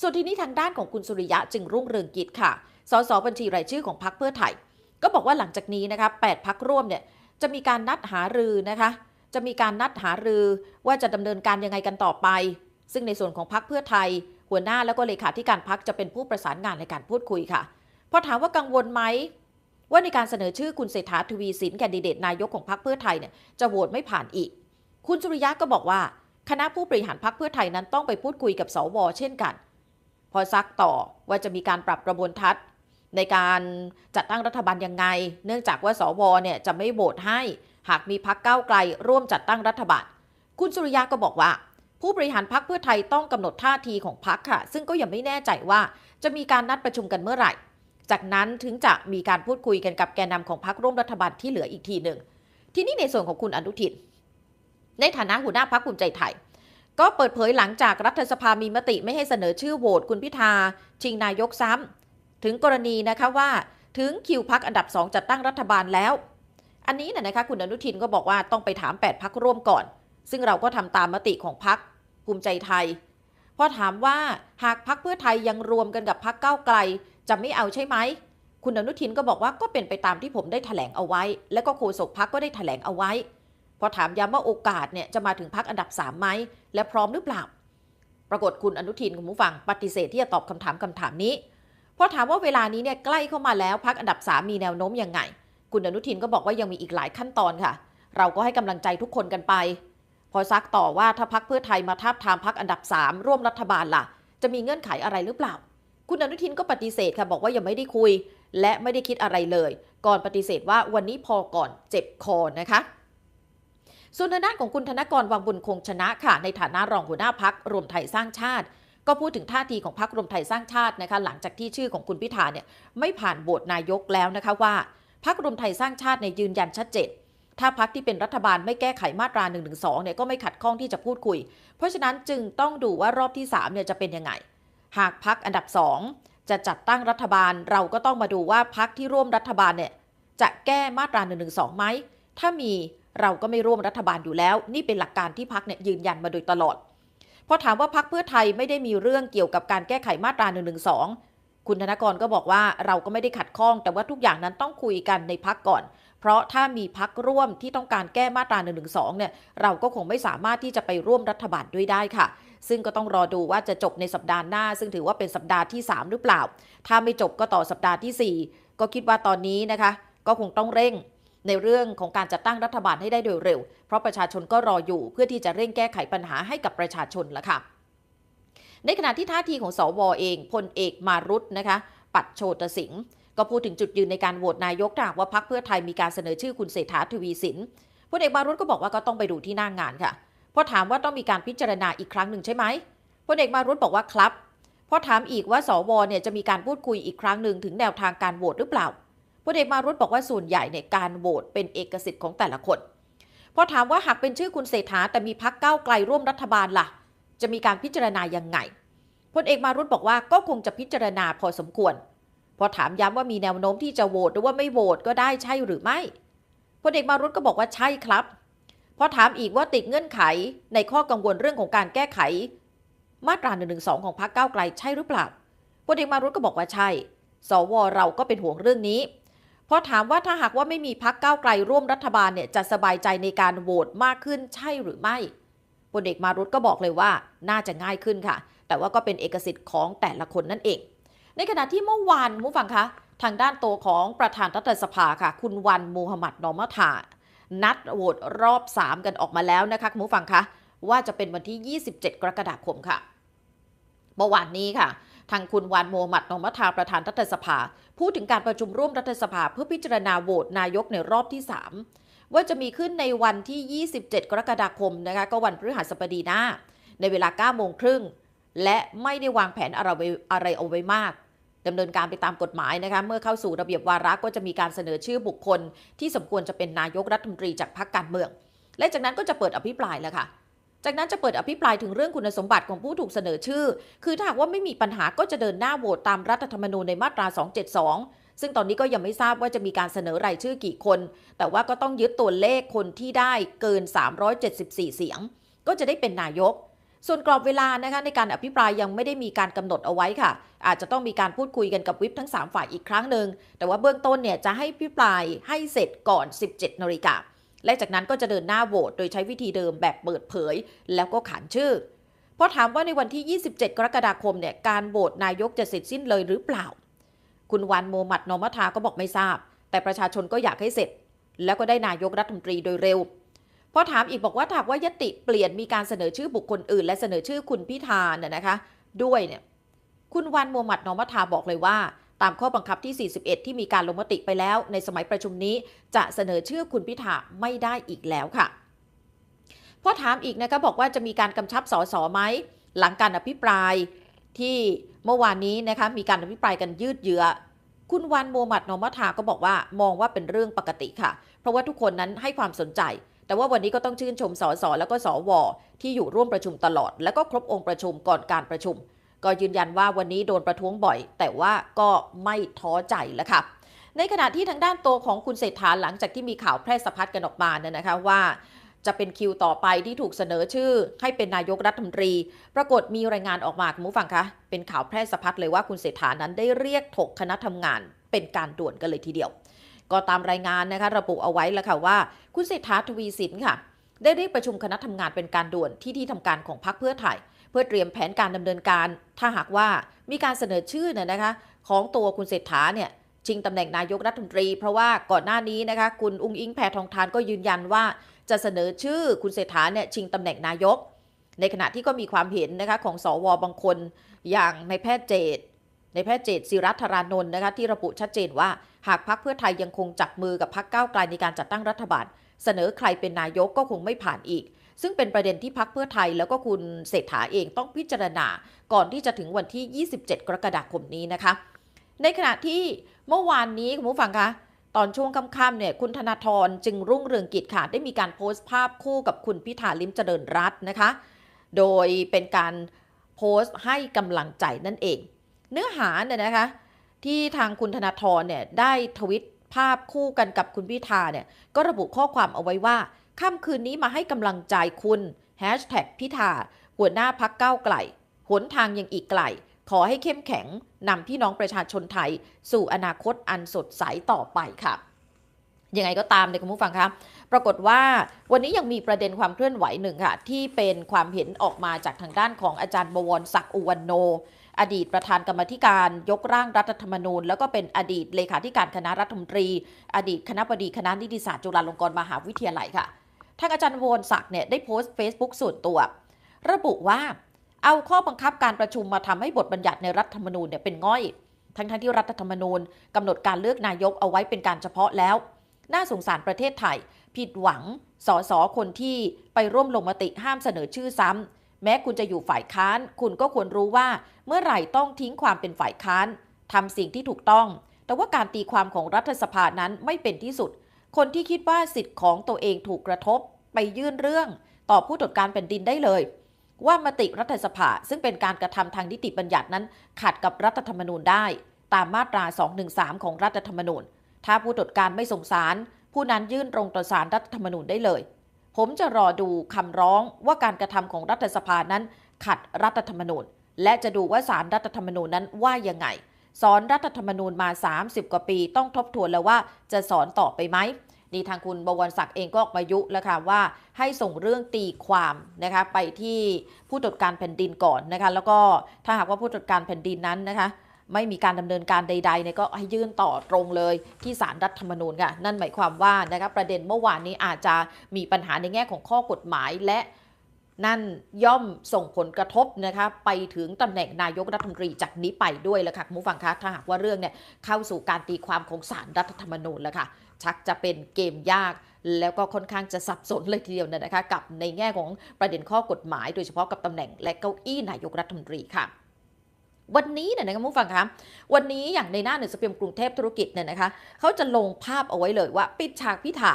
ส่วนทีนี้ทางด้านของคุณสุริยะจึงรุ่งเรืองกิจค่ะ สสบัญชีรายชื่อของพรรคเพื่อไทย ก็บอกว่าหลังจากนี้นะคะ8พักร่วมเนี่ยจะมีการนัดหารือนะคะ จะมีการนัดหารือว่าจะดำเนินการยังไงกันต่อไป ซึ่งในส่วนของพรรคเพื่อไทย หัวหน้าแล้วก็เลขาธิการพรรคจะเป็นผู้ประสานงานในการพูดคุยค่ะ พอถามว่ากังวลไหมว่าในการเสนอชื่อคุณเศรษฐาทวีสินแคนดิเดตนายกของพรรคเพื่อไทยเนี่ยจะโหวตไม่ผ่านอีก คุณสุริยะก็บอกว่า คณะผู้บริหารพรรคเพื่อไทยนั้นต้องไปพูดคุยกับสวเช่นกัน พอซักต่อว่าจะมีการปรับกระบวนทัศน์ในการจัดตั้งรัฐบาลยังไง เนื่องจากว่าสวเนี่ยจะไม่โหวตให้ หากมีพักก้าวไกลร่วมจัดตั้งรัฐบาล คุณสุริยะก็บอกว่า ผู้บริหารพักเพื่อไทยต้องกำหนดท่าทีของพักค่ะ ซึ่งก็ยังไม่แน่ใจว่าจะมีการนัดประชุมกันเมื่อไหร่ จากนั้นถึงจะมีการพูดคุยกันกับแกนนำของพักร่วมรัฐบาลที่เหลืออีกทีหนึ่ง ทีนี้ในส่วนของคุณอนุทิน ในฐานะหัวหน้าพักภูมิใจไทย ก็เปิดเผยหลังจากรัฐสภามีมติไม่ให้เสนอชื่อโหวตคุณพิธา ชิงนายกซ้ำถึงกรณีนะคะว่าถึงคิวพักอันดับ 2 จัดตั้งรัฐบาลแล้ว อันนี้นะนะคะคุณอนุทินก็บอกว่าต้องไปถาม 8 พักร่วมก่อน ซึ่งเราก็ทำตามมติของพักภูมิใจไทย พอถามว่าหากพักเพื่อไทยยังรวมกันกับพักก้าวไกล จะไม่เอาใช่ไหม คุณอนุทินก็บอกว่าก็เป็นไปตามที่ผมได้ถแถลงเอาไว้ และก็โฆษกพักก็ได้ถแถลงเอาไว้ พอถามย้ำว่าโอกาสเนี่ยจะมาถึงพักอันดับ3ไหมและพร้อมหรือเปล่า ปรากฏคุณอนุทินคุณผู้ฟังปฏิเสธที่จะตอบคำถามคำถามนี้พอถามว่าเวลานี้เนี่ยใกล้เข้ามาแล้วพักอันดับ3มีแนวโน้มยังไง คุณอนุทินก็บอกว่ายังมีอีกหลายขั้นตอนค่ะ เราก็ให้กำลังใจทุกคนกันไป พอซักต่อว่าถ้าพักเพื่อไทยมาทาบทามพักอันดับ 3 ร่วมรัฐบาลล่ะ จะมีเงื่อนไขอะไรหรือเปล่า คุณอนุทินก็ปฏิเสธค่ะบอกว่ายังไม่ได้คุย และไม่ได้คิดอะไรเลย ก่อนปฏิเสธว่าวันนี้พอก่อนเจ็บคอนะคะ ส่วนทางด้านของคุณธนกรวังบุญคงชนะค่ะ ในฐานะรองหัวหน้าพักรวมไทยสร้างชาติ ก็พูดถึงท่าทีของพักรวมไทยสร้างชาตินะคะหลังจากที่ชื่อของคุณพิธาเนี่ยไม่ผ่านโหวตนายกแล้วนะคะว่าพักรวมไทยสร้างชาติในยยืนยันชัดเจนถ้าพักที่เป็นรัฐบาลไม่แก้ไขมาตรา1นึเนี่ยก็ไม่ขัดข้องที่จะพูดคุย เพราะฉะนั้นจึงต้องดูว่ารอบที่3เนี่ยจะเป็นยังไง หากพักอันดับ 2 จะจัดตั้งรัฐบาลเราก็ต้องมาดูว่าพักที่ร่วมรัฐบาลเนี่ยจะแก้มาตรา1นึไหมถ้ามี เราก็ไม่ร่วมรัฐบาลอยู่แล้ว นี่เป็นหลักการที่พักเนี่ยยืนยันมาโดยตลอดพอถามว่าพักเพื่อไทยไม่ได้มีเรื่องเกี่ยวกับการแก้ไขมาตรา1นึคุณธนกรก็บอกว่าเราก็ไม่ได้ขัดข้อง แต่ว่าทุกอย่างนั้นต้องคุยกันในพักก่อน เพราะถ้ามีพักร่วมที่ต้องการแก้มาตรา1นึเนี่ยเราก็คงไม่สามารถที่จะไปร่วมรัฐบาลด้วยได้ค่ะ ซึ่งก็ต้องรอดูว่าจะจบในสัปดาห์หน้า ซึ่งถือว่าเป็นสัปดาห์ที่ 3 หรือเปล่า ถ้าไม่จบก็ต่อสัปดาห์ที่ 4 ก็คิดว่าตอนนี้นะคะ ก็คงต้องเร่ง ในเรื่องของการจัดตั้งรัฐบาลให้ได้โดยเร็ว เพราะประชาชนก็รออยู่เพื่อที่จะเร่งแก้ไขปัญหาให้กับประชาชนละค่ะ ในขณะที่ท่าทีของสวเองพลเอกมารุตนะคะ ปัดโชตสิงห์ก็พูดถึงจุดยืนในการโหวตนายกถ้าหากว่าพักเพื่อไทยมีการเสนอชื่อคุณเศรษฐาทวีสินพลเอกมารุตก็บอกว่าก็ต้องไปดูที่หน้างงานค่ะพอถามว่าต้องมีการพิจารณาอีกครั้งหนึ่งใช่ไหมพลเอกมารุตบอกว่าครับพอถามอีกว่าสวเนี่ยจะมีการพูดคุยอีกครั้งหนึ่งถึงแนวทางการโหวตหรือเปล่า พลเอกมารุตบอกว่าส่วนใหญ่ในการโหวตเป็นเอกสิทธิ์ของแต่ละคนพอถามว่าหากเป็นชื่อคุณเศรษฐาแต่มีพักเก้าไกลร่วมรัฐบาลล่ะ จะมีการพิจารณายังไงพลเอกมารุตบอกว่าก็คงจะพิจารณาพอสมควร พอถามย้ำว่ามีแนวโน้มที่จะโหวตหรือว่าไม่โหวตก็ได้ใช่หรือไม่พลเอกมารุตก็บอกว่าใช่ครับพอถามอีกว่าติดเงื่อนไขในข้อกังวลเรื่องของการแก้ไข มาตรา1นึของพรรคก้าวไกลใช่หรือเปล่าพลเอกมารุตก็บอกว่าใช่ สวเราก็เป็นห่วงเรื่องนี้ พอถามว่าถ้าหากว่าไม่มีพักก้าวไกลร่วมรัฐบาลเนี่ยจะสบายใจในการโหวตมากขึ้นใช่หรือไม่พลเอกมารุตก็บอกเลยว่าน่าจะง่ายขึ้นค่ะ แต่ว่าก็เป็นเอกสิทธิ์ของแต่ละคนนั่นเอง ในขณะที่เมื่อวานผู้ฟังคะทางด้านโตวของประธานรัฐสภาค่ะ คุณวันมูฮัมหมัดนอมะถานัดโหวตรอบ 3 กันออกมาแล้วนะคะคุณผู้ฟังคะว่าจะเป็นวันที่ 27 กรกฎาคมค่ะเมื่อวานนี้ค่ะ ทางคุณวันโมมัดนอมัทาประธานรัฐสภา พูดถึงการประชุมร่วมรัฐสภาเพื่อพิจารณาโหวตนายกในรอบที่ 3 ว่าจะมีขึ้นในวันที่ 27 กรกฎาคมนะคะก็วันพฤหัสบดีหน้า ในเวลา9โมงครึ่งและไม่ได้วางแผนอะไรอะไรเอาไว้มากดำเนินการไปตามกฎหมายนะคะเมื่อเข้าสู่ระเบียบวาระก็จะมีการเสนอชื่อบุคคล ที่สมควรจะเป็นนายกรัฐมนตรีจากพรรคการเมือง และจากนั้นก็จะเปิดอภิปรายแล้วค่ะ จากนั้นจะเปิดอภิปรายถึงเรื่องคุณสมบัติของผู้ถูกเสนอชื่อ คือถ้าหากว่าไม่มีปัญหาก็จะเดินหน้าโหวตตามรัฐธรรมนูญในมาตรา 272 ซึ่งตอนนี้ก็ยังไม่ทราบว่าจะมีการเสนอรายชื่อกี่คน แต่ว่าก็ต้องยึดตัวเลขคนที่ได้เกิน 374 เสียง ก็จะได้เป็นนายกส่วนกรอบเวลานะคะในการอภิปรายยังไม่ได้มีการกำหนดเอาไว้ค่ะ อาจจะต้องมีการพูดคุยกันกับวิปทั้ง 3 ฝ่ายอีกครั้งหนึ่งแต่ว่าเบื้องต้นเนี่ยจะให้อภิปรายให้เสร็จก่อน 17นาฬิกา และจากนั้นก็จะเดินหน้าโหวตโดยใช้วิธีเดิมแบบเปิดเผย แล้วก็ขานชื่อพอถามว่าในวันที่ 27 กรกฎาคมเนี่ยการโหวตนายกจะเสร็จสิ้นเลยหรือเปล่า คุณวันโมมัดนอมัทาก็บอกไม่ทราบ แต่ประชาชนก็อยากให้เสร็จ แล้วก็ได้นายกรัฐมนตรีโดยเร็วพอถามอีกบอกว่าถ้าหากว่ายติเปลี่ยนมีการเสนอชื่อบุคคลอื่น และเสนอชื่อคุณพิธาเนี่ยนะคะ ด้วยเนี่ยคุณวันโมมัดนอมัทาบอกเลยว่า ตามข้อบังคับที่ 41 ที่มีการลงมติไปแล้ว ในสมัยประชุมนี้จะเสนอชื่อคุณพิธาไม่ได้อีกแล้วค่ะพอถามอีกนะคะบอกว่าจะมีการกำชับสสไหมหลังการอภิปรายที่เมื่อวานนี้นะคะมีการอภิปรายกันยืดเยื้อคุณวันโมมัดนอมัทาก็บอกว่ามองว่าเป็นเรื่องปกติค่ะ เพราะว่าทุกคนนั้นให้ความสนใจ แต่ว่าวันนี้ก็ต้องชื่นชมสสแล้วก็สวที่อยู่ร่วมประชุมตลอด แล้วก็ครบองค์ประชุมก่อนการประชุม ก็ยืนยันว่าวันนี้โดนประท้วงบ่อย แต่ว่าก็ไม่ท้อใจแล้วค่ะในขณะที่ทางด้านตัวของคุณเศรษฐาหลังจากที่มีข่าวแพร่สะพัดกันออกมาเนี่ยนะคะว่าจะเป็นคิวต่อไปที่ถูกเสนอชื่อ ให้เป็นนายกรัฐมนตรี ปรากฏมีรายงานออกมาคุณผู้ฟังคะเป็นข่าวแพร่สะพัดเลยว่าคุณเศรษฐานั้นได้เรียกถกคณะทำงาน เป็นการด่วนกันเลยทีเดียว ก็ตามรายงานนะคะระบุเอาไว้แล้วค่ะว่า คุณเศรษฐาทวีสินค่ะ ได้เรียกประชุมคณะทำงานเป็นการด่วนที่ที่ทำการของพรรคเพื่อไทย พื่อเตรียมแผนการดำเนินการ ถ้าหากว่ามีการเสนอชื่อเนี่ยนะคะของตัวคุณเศรษฐาเนี่ยชิงตำแหน่งนายกรัฐมนตรี เพราะว่าก่อนหน้านี้นะคะคุณอุ้งอิงแพทองทานก็ยืนยันว่า จะเสนอชื่อคุณเศรษฐาเนี่ยชิงตำแหน่งนายก ในขณะที่ก็มีความเห็นนะคะของสวบางคน อย่างในแพทย์เจตในแพทย์เจตศิรัธารานนท์นะคะที่ระบุชัดเจนว่า หากพักเพื่อไทยยังคงจับมือกับพักก้าวไกลในการจัดตั้งรัฐบาล เสนอใครเป็นนายกก็คงไม่ผ่านอีก ซึ่งเป็นประเด็นที่พักเพื่อไทยแล้วก็คุณเศรษฐาเองต้องพิจารณา ก่อนที่จะถึงวันที่ 27 กรกฎาคมนี้นะคะ ในขณะที่เมื่อวานนี้คุณผู้ฟังคะตอนช่วงค่ำๆเนี่ยคุณธนาธรจึงรุ่งเรืองกิจค่ะ ได้มีการโพสต์ภาพคู่กับคุณพิธาลิมเจริญรัตน์นะคะ โดยเป็นการโพสต์ให้กำลังใจนั่นเอง เนื้อหาเนี่ยนะคะ ที่ทางคุณธนาธรเนี่ยได้ทวิตภาพคู่กันกับคุณพิธาเนี่ยก็ระบุข้อความเอาไว้ว่า ค่ำคืนนี้มาให้กำลังใจคุณแฮชแท็กพิธาหัวหน้าพักเก้าไกลหนทางยังอีกไกล ขอให้เข้มแข็งนำพี่น้องประชาชนไทย สู่อนาคตอันสดใสต่อไปค่ะยังไงก็ตามในคุณผู้ฟังครับปรากฏว่าวันนี้ยังมีประเด็นความเคลื่อนไหวหนึ่งค่ะ ที่เป็นความเห็นออกมาจากทางด้านของอาจารย์บวรศักดิ์อุวันโน อดีตประธานกรรมธิการยกร่างรัฐธรรมนูญ แล้วก็เป็นอดีตเลขาธิการคณะรัฐมนตรี อดีตคณะบดีคณะนิติศาสตร์จุฬาลงกรณ์มหาวิทยาลัยค่ะ ทางอาจารย์วรศักดิ์เนี่ยได้โพสต์ Facebook ส่วนตัว ระบุว่าเอาข้อบังคับการประชุมมาทำให้บทบัญญัติในรัฐธรรมนูญเนี่ยเป็นง่อย ทั้งทั้งที่รัฐธรรมนูญกำหนดการเลือกนายกเอาไว้เป็นการเฉพาะแล้ว น่าสงสารประเทศไทย ผิดหวังสอสอคนที่ไปร่วมลงมติห้ามเสนอชื่อซ้ำแม้คุณจะอยู่ฝ่ายค้าน คุณก็ควรรู้ว่าเมื่อไหร่ต้องทิ้งความเป็นฝ่ายค้านทำสิ่งที่ถูกต้อง แต่ว่าการตีความของรัฐสภานั้นไม่เป็นที่สุด คนที่คิดว่าสิทธิ์ของตัวเองถูกกระทบไปยื่นเรื่อง ต่อผู้ตรวจการแผ่นดินได้เลย ว่ามติรัฐสภาซึ่งเป็นการกระทำทางนิติบัญญัตินั้น ขัดกับรัฐธรรมนูญได้ ตามมาตรา 213 ของรัฐธรรมนูญ ถ้าผู้ตรวจการไม่ส่งสาร ผู้นั้นยื่นตรงต่อสารรัฐธรรมนูญได้เลย ผมจะรอดูคำร้องว่าการกระทำของรัฐสภานั้น ขัดรัฐธรรมนูญ และจะดูว่าสารรัฐธรรมนูญนั้นว่ายังไง สอนรัฐธรรมนูญมา 30 กว่าปี ต้องทบทวนแล้วว่าจะสอนต่อไปไหมนี่ทางคุณบวรศักดิ์เองก็ออกมายุแล้วค่ะว่าให้ส่งเรื่องตีความนะคะไปที่ผู้ตรวจการแผ่นดินก่อนนะคะแล้วก็ถ้าหากว่าผู้ตรวจการแผ่นดินนั้นนะคะไม่มีการดำเนินการใดๆเนี่ยก็ให้ยื่นต่อตรงเลยที่ศารรัฐธรรมนูญค่ะนั่นหมายความว่านะครับประเด็นเมื่อวานนี้อาจจะมีปัญหาในแง่ของข้อกฎหมายและ นั่นย่อมส่งผลกระทบนะคะไปถึงตำแหน่งนายกรัฐมนตรีจากนี้ไปด้วยแล้วค่ะผู้ฟังคะถ้าหากว่าเรื่องเนี่ยเข้าสู่การตีความของศาลรรัฐธรรมนูญแล้วค่ะ ชักจะเป็นเกมยากแล้วก็ค่อนข้างจะสับสนเลยทีเดียวนะคะ กับในแง่ของประเด็นข้อกฎหมาย โดยเฉพาะกับตำแหน่งและเก้าอี้นายกรัฐมนตรีค่ะวันนี้เนี่ยนะครับผู้ฟังครับวันนี้อย่างในหน้าหนึ่งสเปียมกรุงเทพธุรกิจเนี่ยนะคะเขาจะลงภาพเอาไว้เลยว่า ปิดฉากพิธา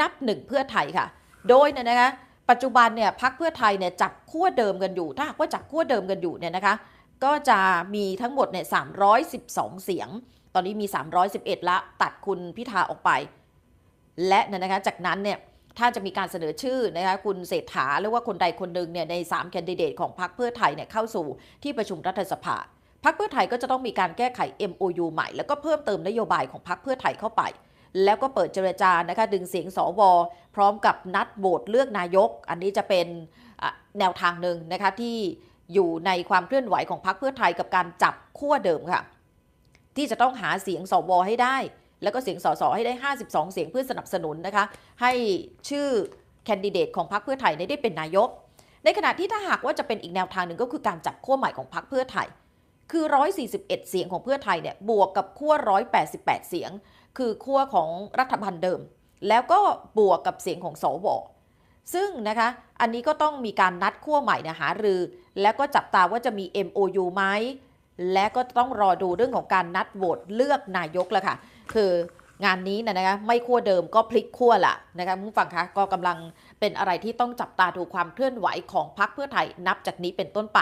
นับหนึ่งเพื่อไทยค่ะ โดยเนี่ยนะคะ ปัจจุบันเนี่ยพักเพื่อไทยเนี่ยจับขั้วเดิมกันอยู่ถ้าหากว่าจับขั้วเดิมกันอยู่เนี่ยนะคะ ก็จะมีทั้งหมดเนี่ย312 เสียง ตอนนี้มี 311 ละตัดคุณพิธาออกไป และเนี่ยนะคะจากนั้นเนี่ยถ้าจะมีการเสนอชื่อนะคะคุณเศรษฐาหรือว่าคนใดคนหนึ่งเนี่ยใน3แคนดิเดตของพรรคเพื่อไทยเนี่ยเข้าสู่ที่ประชุมรัฐสภาพรรคเพื่อไทยก็จะต้องมีการแก้ไข MOU ใหม่ แล้วก็เพิ่มเติมนโยบายของพรรคเพื่อไทยเข้าไป แล้วก็เปิดเจรจานะคะดึงเสียงสวพร้อมกับนัดโหวตเลือกนายก อันนี้จะเป็นแนวทางหนึ่งนะคะที่อยู่ในความเคลื่อนไหวของพรรคเพื่อไทยกับการจับขั้วเดิมค่ะ ที่จะต้องหาเสียงสวให้ได้ แล้วก็เสียงสสให้ได้ 52 เสียงเพื่อสนับสนุนนะคะ ให้ชื่อแคนดิเดตของพรรคเพื่อไทยเนี่ยได้เป็นนายก ในขณะที่ถ้าหากว่าจะเป็นอีกแนวทางหนึ่งก็คือการจับขั้วใหม่ของพรรคเพื่อไทย คือ 141 เสียงของเพื่อไทยเนี่ยบวกกับขั้ว188 เสียง คือขั้วของรัฐบาลเดิม แล้วก็บวกกับเสียงของสวซึ่งนะคะอันนี้ก็ต้องมีการนัดขั้วใหม่นะหารือ แล้วก็จับตาว่าจะมี MOU ไหมและก็ต้องรอดูเรื่องของการนัดโหวตเลือกนายกแล้วค่ะ คืองานนี้นะนะคะไม่ขั้วเดิมก็พลิกขั้วละนะคะคุณผู้ฟังคะก็กำลังเป็นอะไรที่ต้องจับตาดูความเคลื่อนไหวของพรรคเพื่อไทยนับจากนี้เป็นต้นไป